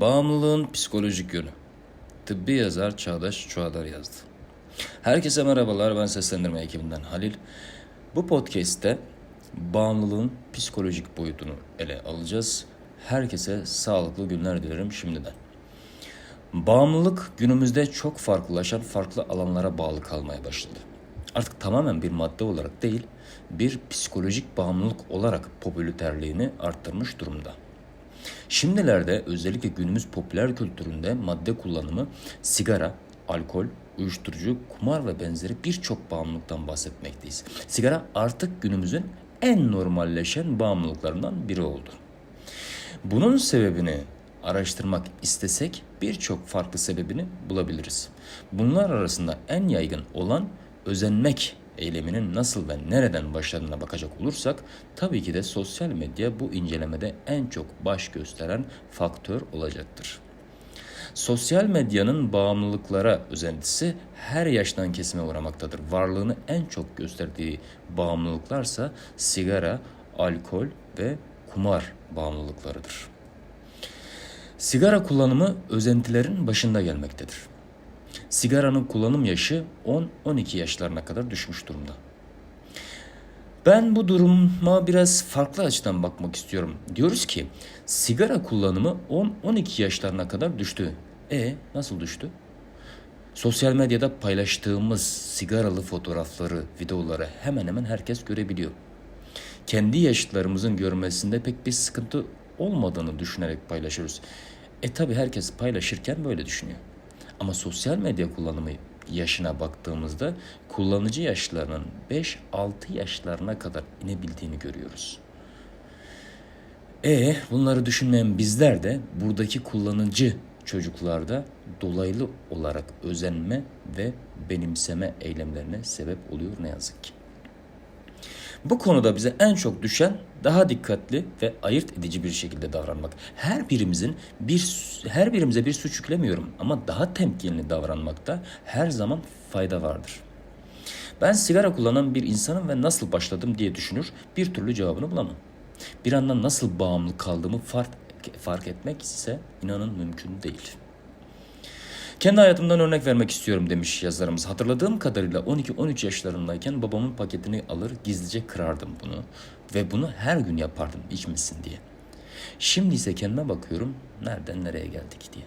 Bağımlılığın psikolojik yönü. Tıbbi yazar Çağdaş Çuadar yazdı. Herkese merhabalar, ben seslendirme ekibinden Halil. Bu podcast'te bağımlılığın psikolojik boyutunu ele alacağız. Herkese sağlıklı günler dilerim şimdiden. Bağımlılık günümüzde çok farklılaşan farklı alanlara bağlı kalmaya başladı. Artık tamamen bir madde olarak değil, bir psikolojik bağımlılık olarak popülerliğini arttırmış durumda. Şimdilerde özellikle günümüz popüler kültüründe madde kullanımı sigara, alkol, uyuşturucu, kumar ve benzeri birçok bağımlılıktan bahsetmekteyiz. Sigara artık günümüzün en normalleşen bağımlılıklarından biri oldu. Bunun sebebini araştırmak istesek birçok farklı sebebini bulabiliriz. Bunlar arasında en yaygın olan özenmek eyleminin nasıl ve nereden başladığına bakacak olursak tabii ki de sosyal medya bu incelemede en çok baş gösteren faktör olacaktır. Sosyal medyanın bağımlılıklara özentisi her yaştan kesime uğramaktadır. Varlığını en çok gösterdiği bağımlılıklarsa sigara, alkol ve kumar bağımlılıklarıdır. Sigara kullanımı özentilerin başında gelmektedir. Sigaranın kullanım yaşı 10-12 yaşlarına kadar düşmüş durumda. Ben bu duruma biraz farklı açıdan bakmak istiyorum. Diyoruz ki sigara kullanımı 10-12 yaşlarına kadar düştü. E nasıl düştü? Sosyal medyada paylaştığımız sigaralı fotoğrafları, videoları hemen hemen herkes görebiliyor. Kendi yaşıtlarımızın görmesinde pek bir sıkıntı olmadığını düşünerek paylaşıyoruz. E tabi herkes paylaşırken böyle düşünüyor. Ama sosyal medya kullanımı yaşına baktığımızda kullanıcı yaşlarının 5-6 yaşlarına kadar inebildiğini görüyoruz. E bunları düşünmeyen bizler de buradaki kullanıcı çocuklarda dolaylı olarak özenme ve benimseme eylemlerine sebep oluyor ne yazık ki. Bu konuda bize en çok düşen daha dikkatli ve ayırt edici bir şekilde davranmak. Her birimizin bir her birimize bir suç yüklemiyorum ama daha temkinli davranmakta her zaman fayda vardır. Ben sigara kullanan bir insanım ve nasıl başladım diye düşünür, bir türlü cevabını bulamam. Bir anda nasıl bağımlı kaldığımı fark, fark etmek ise inanın mümkün değil. Kendi hayatımdan örnek vermek istiyorum demiş yazarımız. Hatırladığım kadarıyla 12-13 yaşlarındayken babamın paketini alır gizlice kırardım bunu. Ve bunu her gün yapardım içmesin diye. Şimdi ise kendime bakıyorum nereden nereye geldik diye.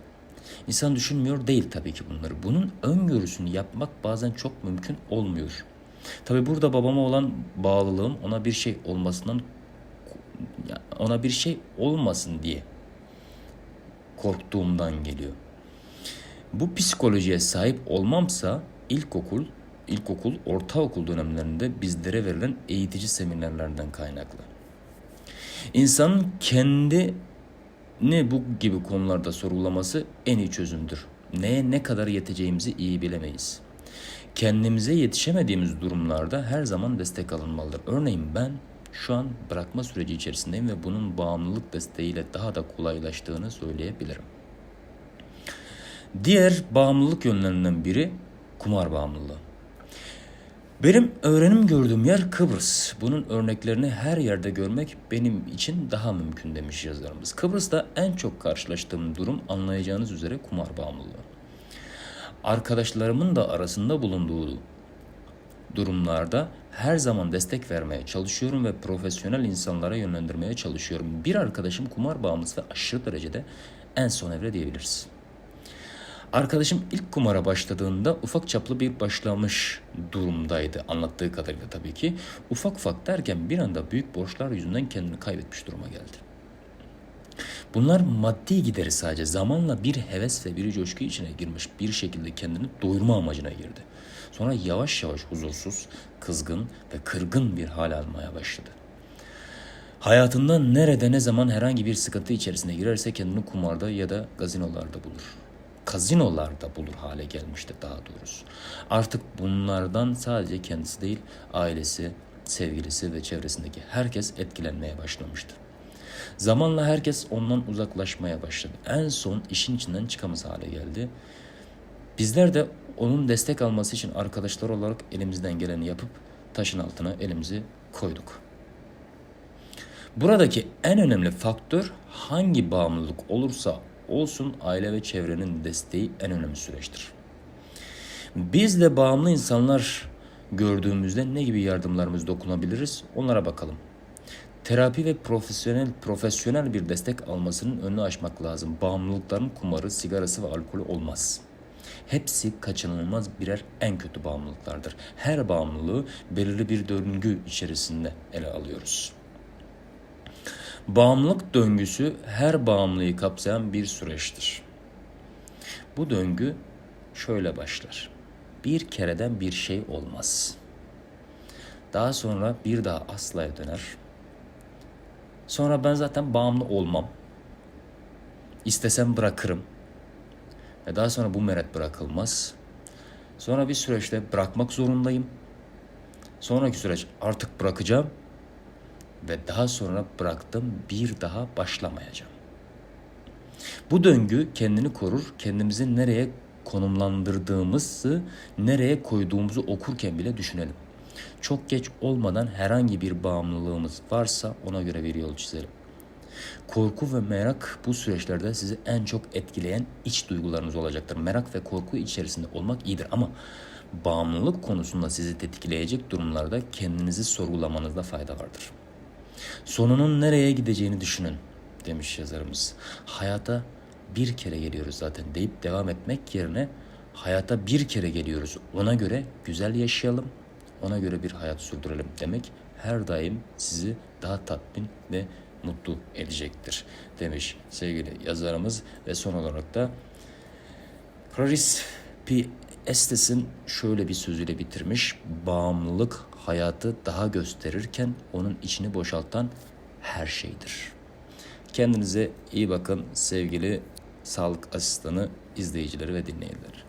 İnsan düşünmüyor değil tabii ki bunları. Bunun öngörüsünü yapmak bazen çok mümkün olmuyor. Tabii burada babama olan bağlılığım ona bir şey olmasından ona bir şey olmasın diye korktuğumdan geliyor. Bu psikolojiye sahip olmamsa ilkokul, ilkokul, ortaokul dönemlerinde bizlere verilen eğitici seminerlerden kaynaklı. İnsanın kendini bu gibi konularda sorgulaması en iyi çözümdür. Neye ne kadar yeteceğimizi iyi bilemeyiz. Kendimize yetişemediğimiz durumlarda her zaman destek alınmalıdır. Örneğin ben şu an bırakma süreci içerisindeyim ve bunun bağımlılık desteğiyle daha da kolaylaştığını söyleyebilirim. Diğer bağımlılık yönlerinden biri kumar bağımlılığı. Benim öğrenim gördüğüm yer Kıbrıs. Bunun örneklerini her yerde görmek benim için daha mümkün demiş yazarımız. Kıbrıs'ta en çok karşılaştığım durum anlayacağınız üzere kumar bağımlılığı. Arkadaşlarımın da arasında bulunduğu durumlarda her zaman destek vermeye çalışıyorum ve profesyonel insanlara yönlendirmeye çalışıyorum. Bir arkadaşım kumar bağımlısı ve aşırı derecede en son evre diyebiliriz. Arkadaşım ilk kumara başladığında ufak çaplı bir başlamış durumdaydı anlattığı kadarıyla tabii ki. Ufak ufak derken bir anda büyük borçlar yüzünden kendini kaybetmiş duruma geldi. Bunlar maddi gideri sadece zamanla bir heves ve bir coşku içine girmiş bir şekilde kendini doyurma amacına girdi. Sonra yavaş yavaş huzursuz, kızgın ve kırgın bir hal almaya başladı. Hayatında nerede ne zaman herhangi bir sıkıntı içerisine girerse kendini kumarda ya da gazinolarda bulur kazinolarda bulur hale gelmişti daha doğrusu. Artık bunlardan sadece kendisi değil, ailesi, sevgilisi ve çevresindeki herkes etkilenmeye başlamıştı. Zamanla herkes ondan uzaklaşmaya başladı. En son işin içinden çıkamaz hale geldi. Bizler de onun destek alması için arkadaşlar olarak elimizden geleni yapıp taşın altına elimizi koyduk. Buradaki en önemli faktör hangi bağımlılık olursa olsun aile ve çevrenin desteği en önemli süreçtir. Biz de bağımlı insanlar gördüğümüzde ne gibi yardımlarımız dokunabiliriz onlara bakalım. Terapi ve profesyonel profesyonel bir destek almasının önünü aşmak lazım. Bağımlılıkların kumarı, sigarası ve alkolü olmaz. Hepsi kaçınılmaz birer en kötü bağımlılıklardır. Her bağımlılığı belirli bir döngü içerisinde ele alıyoruz. Bağımlılık döngüsü her bağımlıyı kapsayan bir süreçtir. Bu döngü şöyle başlar. Bir kereden bir şey olmaz. Daha sonra bir daha aslaya döner. Sonra ben zaten bağımlı olmam. İstesem bırakırım. Ve daha sonra bu meret bırakılmaz. Sonra bir süreçte bırakmak zorundayım. Sonraki süreç artık bırakacağım ve daha sonra bıraktım bir daha başlamayacağım. Bu döngü kendini korur, kendimizi nereye konumlandırdığımızı, nereye koyduğumuzu okurken bile düşünelim. Çok geç olmadan herhangi bir bağımlılığımız varsa ona göre bir yol çizelim. Korku ve merak bu süreçlerde sizi en çok etkileyen iç duygularınız olacaktır. Merak ve korku içerisinde olmak iyidir ama bağımlılık konusunda sizi tetikileyecek durumlarda kendinizi sorgulamanızda fayda vardır. Sonunun nereye gideceğini düşünün demiş yazarımız. Hayata bir kere geliyoruz zaten deyip devam etmek yerine hayata bir kere geliyoruz. Ona göre güzel yaşayalım, ona göre bir hayat sürdürelim demek her daim sizi daha tatmin ve mutlu edecektir demiş sevgili yazarımız ve son olarak da Clarice P. Estes'in şöyle bir sözüyle bitirmiş. Bağımlılık hayatı daha gösterirken onun içini boşaltan her şeydir. Kendinize iyi bakın sevgili sağlık asistanı izleyicileri ve dinleyicileri.